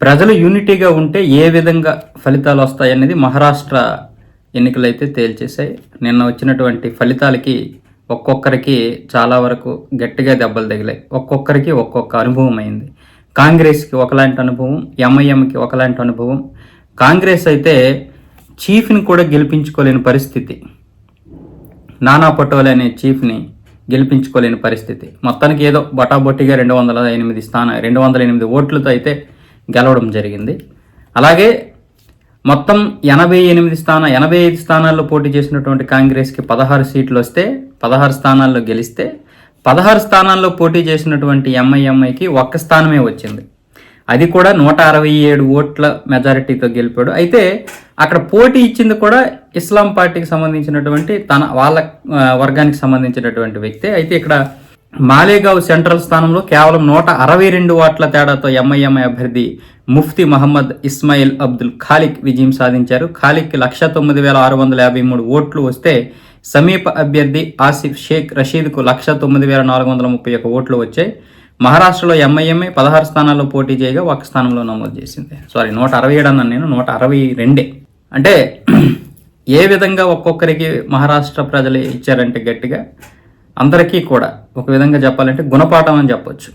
ప్రజలు యూనిటీగా ఉంటే ఏ విధంగా ఫలితాలు వస్తాయనేది మహారాష్ట్ర ఎన్నికలైతే తేల్చేశాయి. నిన్న వచ్చినటువంటి ఫలితాలకి ఒక్కొక్కరికి చాలా వరకు గట్టిగా దెబ్బలు తగిలాయి. ఒక్కొక్కరికి ఒక్కొక్క అనుభవం అయింది. కాంగ్రెస్కి ఒకలాంటి అనుభవం ఎంఐఎంకి ఒకలాంటి అనుభవం. కాంగ్రెస్ అయితే చీఫ్ని కూడా గెలిపించుకోలేని పరిస్థితి. నానా పటోలే అనే చీఫ్ని గెలిపించుకోలేని పరిస్థితి. మొత్తానికి ఏదో బొటాబొట్టిగా రెండు వందల ఎనిమిది స్థాన రెండు వందల ఎనిమిది ఓట్లతో అయితే గెలవడం జరిగింది. అలాగే మొత్తం ఎనభై ఎనిమిది స్థాన ఎనభై ఐదు స్థానాల్లో పోటీ చేసినటువంటి కాంగ్రెస్కి పదహారు సీట్లు వస్తే పదహారు స్థానాల్లో గెలిస్తే పదహారు స్థానాల్లో పోటీ చేసినటువంటి ఎంఐఎంఐకి ఒక్క స్థానమే వచ్చింది. అది కూడా నూట అరవై ఏడు ఓట్ల మెజారిటీతో గెలిపాడు. అయితే అక్కడ పోటీ ఇచ్చింది కూడా ఇస్లాం పార్టీకి సంబంధించినటువంటి తన వాళ్ళ వర్గానికి సంబంధించినటువంటి వ్యక్తి. అయితే ఇక్కడ మాలేగావ్ సెంట్రల్ స్థానంలో కేవలం నూట అరవై రెండు ఓట్ల తేడాతో ఎంఐఎంఐ అభ్యర్థి ముఫ్తీ మహమ్మద్ ఇస్మాయిల్ అబ్దుల్ ఖాలిక్ విజయం సాధించారు. ఖాలిక్ లక్ష తొమ్మిది వేల ఆరు వందల యాభై మూడు ఓట్లు వస్తే సమీప అభ్యర్థి ఆసిఫ్ షేక్ రషీద్కు లక్ష తొమ్మిది వేల నాలుగు వందల ముప్పై ఒక్క ఓట్లు వచ్చాయి. మహారాష్ట్రలో ఎంఐఎంఐ పదహారు స్థానాల్లో పోటీ చేయగా ఒక స్థానంలో నమోదు చేసింది. సారీ నూట అరవై ఏడు అన్నాను నేను నూట అరవై రెండే. అంటే ఏ విధంగా ఒక్కొక్కరికి మహారాష్ట్ర ప్రజలు ఇచ్చారంటే గట్టిగా అందరికీ కూడా ఒక విధంగా చెప్పాలంటే గుణపాఠం అని చెప్పొచ్చు.